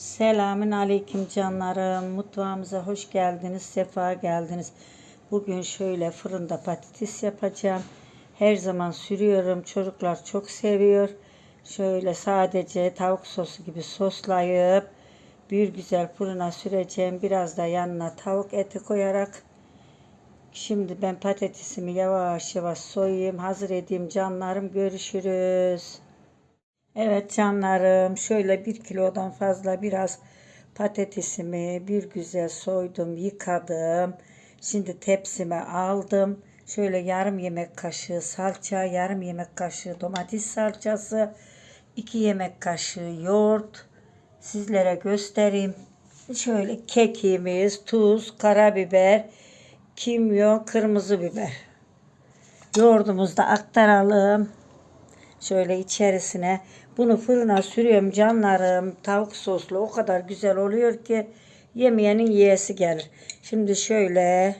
Selamün aleyküm canlarım. Mutfağımıza hoş geldiniz, sefa geldiniz. Bugün şöyle fırında patates yapacağım. Her zaman sürüyorum. Çocuklar çok seviyor. Şöyle sadece tavuk sosu gibi soslayıp bir güzel fırına süreceğim. Biraz da yanına tavuk eti koyarak. Şimdi ben patatesimi yavaş yavaş soyayım. Hazır edeyim canlarım. Görüşürüz. Evet canlarım şöyle bir kilodan fazla biraz patatesimi bir güzel soydum yıkadım. Şimdi tepsime aldım. Şöyle yarım yemek kaşığı salça, yarım yemek kaşığı domates salçası, iki yemek kaşığı yoğurt sizlere göstereyim. Şöyle kekimiz, tuz, karabiber, kimyon, kırmızı biber. Yoğurdumuzu da aktaralım. Şöyle içerisine bunu fırına sürüyorum canlarım. Tavuk soslu o kadar güzel oluyor ki yemeyenin yiyesi gelir. Şimdi şöyle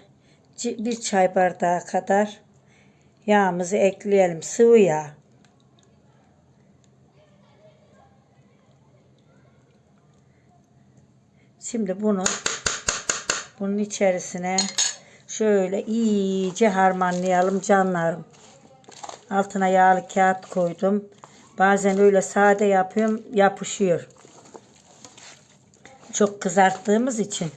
bir çay bardağı kadar yağımızı ekleyelim. Sıvı yağ. Şimdi bunu bunun içerisine şöyle iyice harmanlayalım canlarım. Altına yağlı kağıt koydum. Bazen öyle sade yapıyorum, yapışıyor. Çok kızarttığımız için.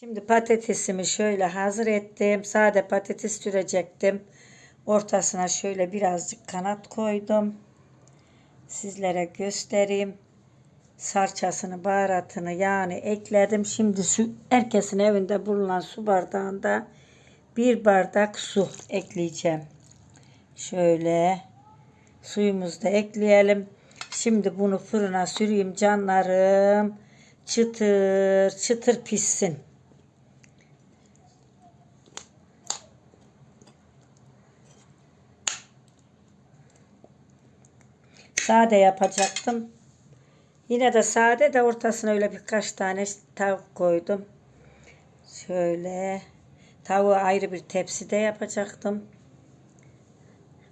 Şimdi patatesimi şöyle hazır ettim. Sade patates sürecektim. Ortasına şöyle birazcık kanat koydum. Sizlere göstereyim. Sarçasını, baharatını, yağını ekledim. Şimdi su, herkesin evinde bulunan su bardağında bir bardak su ekleyeceğim. Şöyle suyumuzu da ekleyelim. Şimdi bunu fırına süreyim canlarım. Çıtır çıtır pişsin. Sade yapacaktım. Yine de sade de ortasına öyle birkaç tane tavuk koydum. Şöyle tavuğu ayrı bir tepside yapacaktım.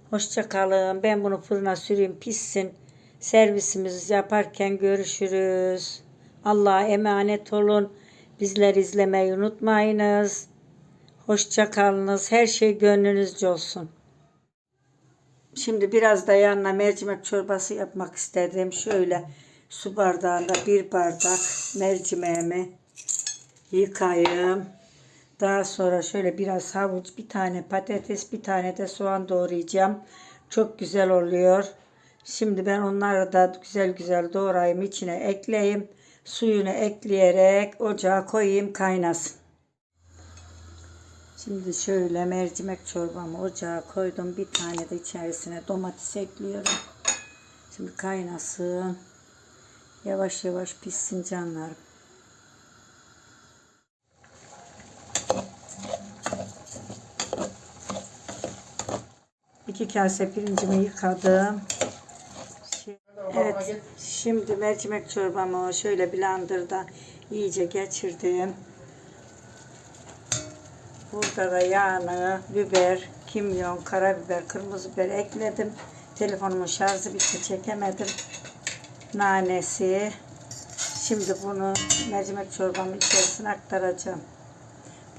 Hoşça kalın. Ben bunu fırına süreyim pişsin. Servisimizi yaparken görüşürüz. Allah'a emanet olun. Bizleri izlemeyi unutmayınız. Hoşça kalınız. Her şey gönlünüzce olsun. Şimdi biraz da yanına mercimek çorbası yapmak istedim. Şöyle su bardağında bir bardak mercimeğimi yıkayayım. Daha sonra şöyle biraz havuç, bir tane patates, bir tane de soğan doğrayacağım. Çok güzel oluyor. Şimdi ben onları da güzel güzel doğrayayım, içine ekleyeyim. Suyunu ekleyerek ocağa koyayım kaynasın. Şimdi şöyle mercimek çorbamı ocağa koydum. Bir tane de içerisine domates ekliyorum. Şimdi kaynasın. Yavaş yavaş pişsin canlarım. İki kase pirincimi yıkadım. Evet, şimdi mercimek çorbamı şöyle blenderda iyice geçirdim. Burada da yağını, biber, kimyon, karabiber, kırmızı biber ekledim. Telefonumun şarjı bitti çekemedim. Nanesi. Şimdi bunu mercimek çorbamın içerisine aktaracağım.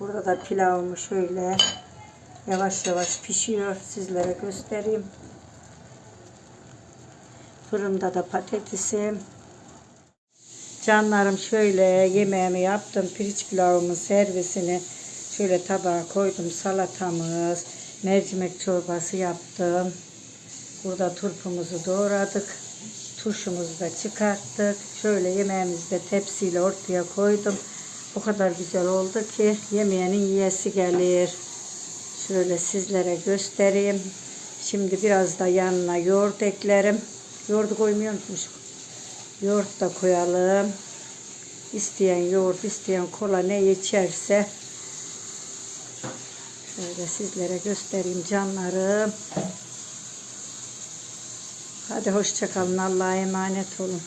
Burada da pilavımı şöyle yavaş yavaş pişiyor. Sizlere göstereyim. Fırında da patatesim. Canlarım şöyle yemeğimi yaptım. Pirinç pilavımın servisini şöyle tabağa koydum. Salatamız, mercimek çorbası yaptım. Burada turpumuzu doğradık. Turşumuzu da çıkarttık. Şöyle yemeğimizi de tepsiyle ortaya koydum. O kadar güzel oldu ki yemeğinin yiyesi gelir. Şöyle sizlere göstereyim. Şimdi biraz da yanına yoğurt eklerim. Yoğurdu koymuyor musunuz? Yoğurt da koyalım. İsteyen yoğurt, isteyen kola ne içerse şöyle sizlere göstereyim canlarım. Hadi hoşça kalın. Allah'a emanet olun.